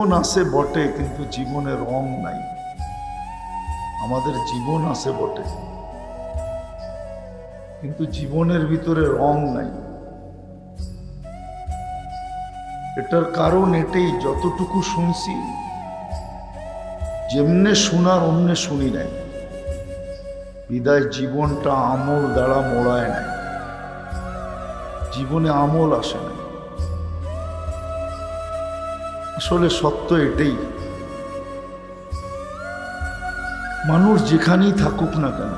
জীবন আছে বটে, কিন্তু জীবনে রং নাই। আমাদের জীবন আছে বটে, কিন্তু জীবনের ভিতরে রং নাই। এটার কারণ এটাই, যতটুকু শুনছি, যেমনে শোনার অমনে শুনি নাই। বিদায় জীবনটা আমল দ্বারা মোড়ায় নাই। জীবনে আমল আসে নাই। আসলে সত্য এটাই। মানুষ যেখানেই থাকুক না কেন,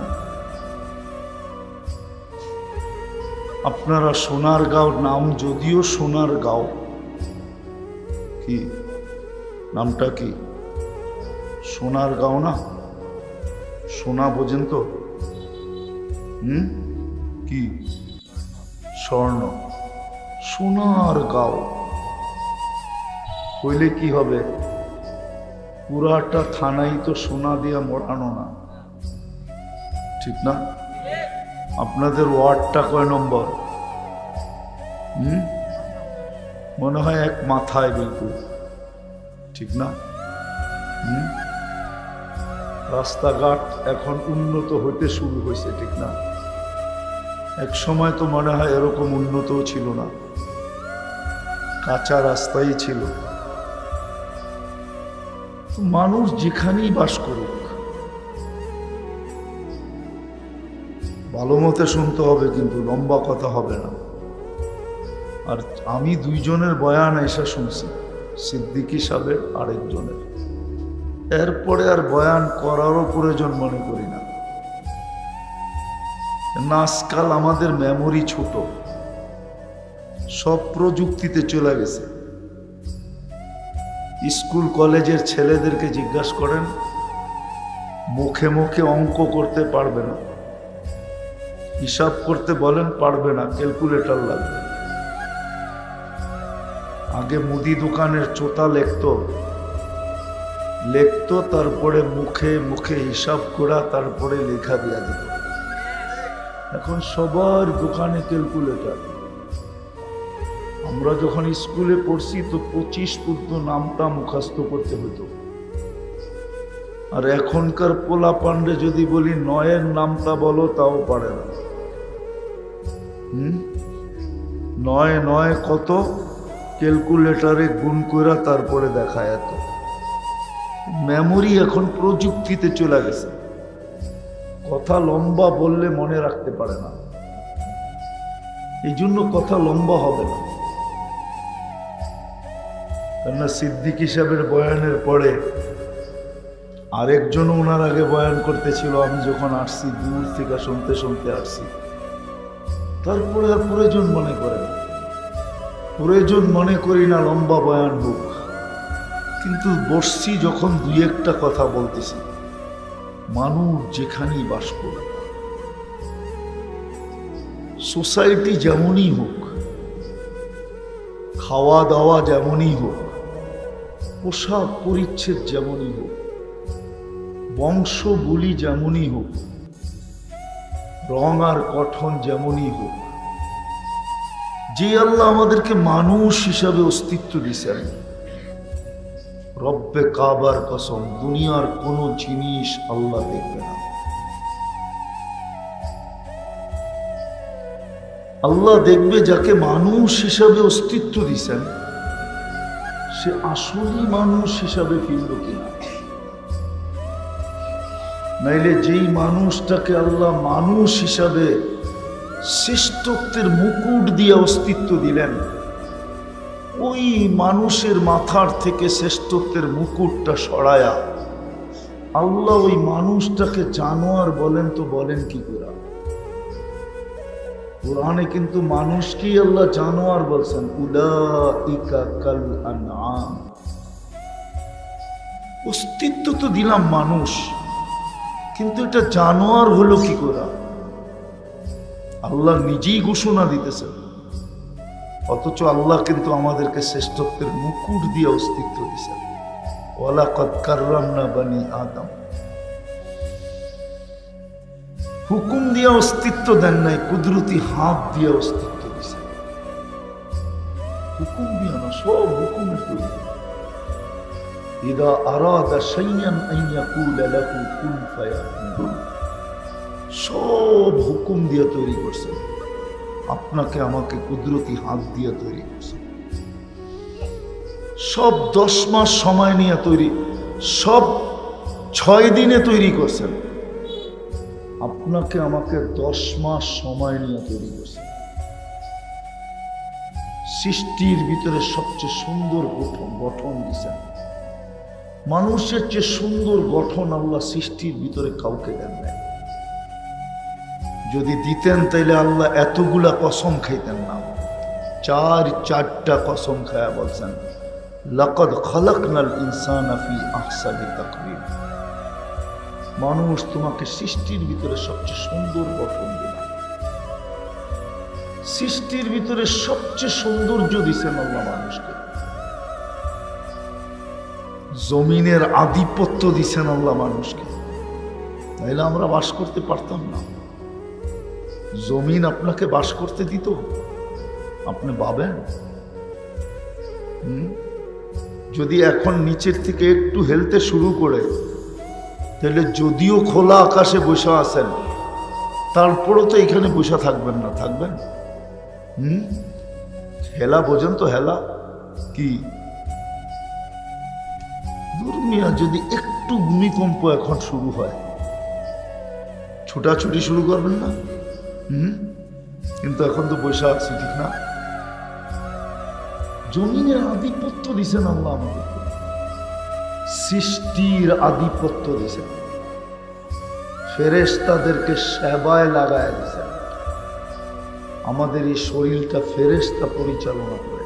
আপনারা সোনার গাঁও নাম যদিও সোনার গাঁও, কি নামটা কি? সোনার গাঁও না? সোনা বোঝেন তো। হুম? কি? স্বর্ণ। সোনার গাঁও। হইলে কি হবে? পুরাটা থানাই তো সোনা দিয়া মোড়ানো না। ঠিক না? আপনাদের ওয়ার্ডটা কয় নম্বর? হুম? মনে হয় এক মাথায় বিলকুল। ঠিক না? হুম? রাস্তাঘাট এখন উন্নত হতে শুরু হয়েছে ঠিক না? এক সময় তো মনে হয় এরকম উন্নতও ছিল না। কাঁচা রাস্তাই ছিল। মানুষ যেখানেই বাস করুক। ভালো মতে শুনতে হবে কিন্তু লম্বা কথা হবে না। আর আমি দুইজনের বয়ান এসে শুনছি, সিদ্দিকি সাহেবের আরেকজনের। এরপরে আর বয়ান করারও প্রয়োজন মনে করি না। আজকাল আমাদের মেমোরি ছোট। সব প্রযুক্তিতে চলে গেছে। স্কুল কলেজের ছেলেদেরকে জিজ্ঞাসা করেন, মুখে মুখে অঙ্ক করতে পারবে না। হিসাব করতে বলেন, পারবে না, ক্যালকুলেটর লাগবে। আগে মুদি দোকানের চোতা লেখতো। লেখতো, তারপরে মুখে মুখে হিসাব করা, তারপরে লেখা দেওয়া দিত এখন সবার দোকানে ক্যালকুলেটর। আমরা যখন স্কুলে পড়ছি, তো পঁচিশ পূর্ত নামটা মুখস্থ করতে হতো। আর এখনকার পোলা পান্ডে যদি বলি, নয়ের নামটা বলো, তাও পারে না। হুম? নয় নয় কত? ক্যালকুলেটারে গুণ করা তারপরে দেখা এত। মেমোরি এখন প্রযুক্তিতে চলে গেছে। কথা লম্বা বললে মনে রাখতে পারে না। এই জন্য কথা লম্বা হবে না। কেননা সিদ্দিক হিসাবের বয়ানের পরে আরেকজন ওনার আগে বয়ান করতেছিল, আমি যখন আসছি, দূর থেকে শুনতে শুনতে আসছি। তারপরে আর প্রয়োজন মনে করে না। প্রয়োজন মনে করি না লম্বা বয়ান হোক। কিন্তু বসছি যখন দুই একটা কথা বলতেছি। মানুষ যেখানেই বাস করে সোসাইটি যেমনই হোক, খাওয়া দাওয়া যেমনই হোক পোশাক পরিচ্ছেদ যেমনই হোক, বংশ বলি যেমনই হোক, রং আর গঠন যেমনই হোক, যে আল্লাহ আমাদেরকে মানুষ হিসাবে অস্তিত্ব দিছেন রব্বে কাবার কসম, দুনিয়ার কোনো জিনিস আল্লাহ দেখবে না। আল্লাহ দেখবে যাকে মানুষ হিসাবে অস্তিত্ব দিছেন সে আসলেই মানুষ হিসাবে ফিরল কিনা? নাইলে যেই মানুষটাকে আল্লাহ মানুষ হিসাবে শ্রেষ্ঠত্বের মুকুট দিয়ে অস্তিত্ব দিলেন, ওই মানুষের মাথার থেকে শ্রেষ্ঠত্বের মুকুটটা সরায়া আল্লাহ ওই মানুষটাকে জানোয়ার বলেন তো বলেন কি করে? কোরআনে কিন্তু মানুষকেই আল্লাহ জানোয়ার বলছেন, উলাইকা কাল অস্তিত্ব তো দিলাম মানুষ, কিন্তু এটা জানোয়ার হলো কি করে? আল্লাহ নিজেই ঘোষণা দিতেছেন অথচ আল্লাহ কিন্তু আমাদেরকে শ্রেষ্ঠত্বের মুকুট দিয়ে অস্তিত্ব দিয়েছেন। ওলা কৎকারাম না বানি আদম। হুকুম দিয়ে অস্তিত্ব দেন নাই, কুদরতি হাত দিয়ে অস্তিত্ব দিয়েছেন হুকুম দিয়ে না, সব হুকুমের তৈরি আরাদা শাইয়ান আন ইয়াকুলা লাহু কুন ফায়াকুন। সব হুকুম দিয়ে তৈরি করছেন আপনাকে আমাকে কুদরতি হাত দিয়ে তৈরি করছেন সব দশ মাস সময় নিয়ে তৈরি, সব ছয় দিনে তৈরি করছেন। আপনাকে আমাকে দশ মাস সময় নিয়ে তৈরি করছেন সৃষ্টির ভিতরে সবচেয়ে সুন্দর গঠন গঠন মানুষের চেয়ে সুন্দর গঠন আল্লাহ সৃষ্টির ভিতরে কাউকে দেন নাই। যদি দিতেন তাইলে আল্লাহ এতগুলা কসম খাইতেন না। চার, চারটা কসম খায়া বলছেন, লকদ খলকনাল ইনসান ফি আহসানি তাকবীর। মানুষ তোমাকে সৃষ্টির ভিতরে সবচেয়ে সুন্দর গঠন দিলাম সৃষ্টির ভিতরে সবচেয়ে সৌন্দর্য দিছেন আল্লাহ মানুষকে। জমিনের আধিপত্য দিছেন আল্লাহ মানুষকে। তাইলে আমরা বাস করতে পারতাম না। জমিন আপনাকে বাস করতে দিত। আপনি ভাবেন? যদি এখন নিচের থেকে একটু হেলতে শুরু করে তাহলে যদিও খোলা আকাশে বসে আছেন, তারপরও তো এখানে বসে থাকবেন না, থাকবেন? হুম? হেলা বোঝেন তো হেলা। কি? দুর্মিয়া, যদি একটু ভূমিকম্প এখন শুরু হয়, ছুটাছুটি শুরু করবেন না? হুম? কিন্তু এখন তো বৈশা আছি, ঠিক না? জমিনের আধিপত্য দিছেন আল্লাহ আমাদের সৃষ্টির আধিপত্য দিছেন ফেরেস্তাদেরকে সেবায় লাগায় দিছেন আমাদের এই শরীরটা ফেরেস্তা পরিচালনা করে।